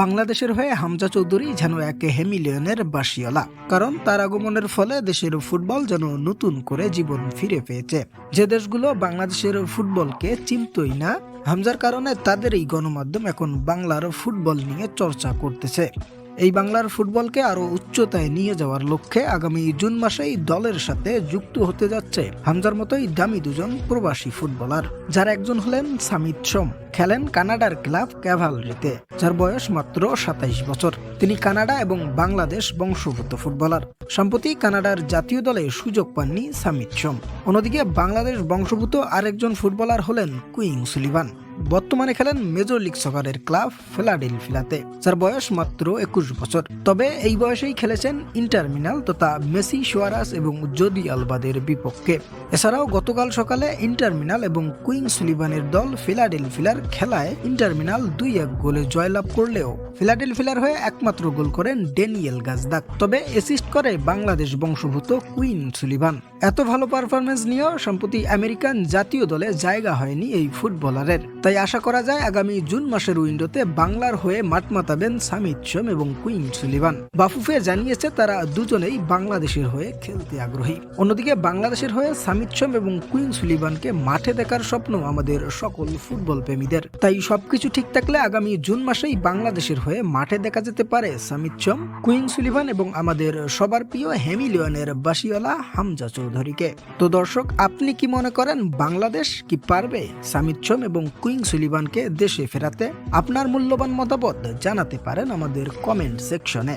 বাংলাদেশের হয়ে হামজা চৌধুরী যেন এক হেমিলিয়নের বাসিওয়ালা কারণ তার আগমনের ফলে দেশের ফুটবল যেন নতুন করে জীবন ফিরে পেয়েছে। যে দেশগুলো বাংলাদেশের ফুটবলকে চিনতই না, হামজার কারণে তাদের এই গণমাধ্যম এখন বাংলার ফুটবল নিয়ে চর্চা করতেছে। এই বাংলার ফুটবলকে আরও উচ্চতায় নিয়ে যাওয়ার লক্ষ্যে আগামী জুন মাসেই দলের সাথে যুক্ত হতে যাচ্ছে হামজার মতোই দামি দুজন প্রবাসী ফুটবলার, যার একজন হলেন সামিত সোম। খেলেন কানাডার ক্লাব ক্যাভালরিতে, যার বয়স মাত্র সাতাইশ বছর। তিনি কানাডা এবং বাংলাদেশ বংশোদ্ভূত ফুটবলার। সম্প্রতি কানাডার জাতীয় দলে সুযোগ পাননি সামিত সোম। অন্যদিকে বাংলাদেশ বংশোদ্ভূত আরেকজন ফুটবলার হলেন কুইং সুলিভান। বর্তমানে খেলেন মেজর লিগ সকারের ক্লাব ফিলাডেলফিলাতে যার বয়স মাত্র একুশ বছর। তবে এই বয়সেই খেলেছেন ইন্টারমিনাল তথা মেসি, সোয়ারাস এবং জদি আলবাদের বিপক্ষে। এছাড়াও গতকাল সকালে ইন্টারমিনাল এবং কুইং সুলিভানের দল ফিলাডেলফিলার খেলায় ইন্টারমিনাল দুই এক গোলে জয়লাভ করলেও ফিলাডেলফিলার হয়ে একমাত্র গোল করেন ডেনিয়েল গাজদাক। তবে অ্যাসিস্ট করে বাংলাদেশ বংশোদ্ভূত কুইন সুলিভান এত ভালো পারফরমেন্স নিয়েও সম্প্রতি আমেরিকান জাতীয় দলে জায়গা হয়নি এই ফুটবলারের। তাই আশা করা যায় আগামী জুন মাসের উইন্ডোতে বাংলার হয়ে মাঠ মাতাবেন সামিত সোম এবং কুইন সুলিভান। বাফুফে জানিয়েছে তারা দুজনেই বাংলাদেশের হয়ে খেলতে আগ্রহী। অন্যদিকে বাংলাদেশের হয়ে সামিত সোম এবং কুইন সুলিভানকে মাঠে দেখার স্বপ্ন আমাদের সকল ফুটবল প্রেমীদের। তাই সবকিছু ঠিক থাকলে আগামী জুন মাসেই বাংলাদেশের হয়ে মাঠে দেখা যেতে পারে সামিত সোম কুইন সুলিভান এবং আমাদের সবার প্রিয় হেমিলিয়নের বাসিওয়ালা হামজা চৌধুরীকে। তো দর্শক, আপনি কি মনে করেন বাংলাদেশ কি পারবে? সামিত সোম এবং কুইং সুলিভানকে দেশে ফেরাতে আপনার মূল্যবান মতামত জানাতে পারেন আমাদের কমেন্ট সেকশনে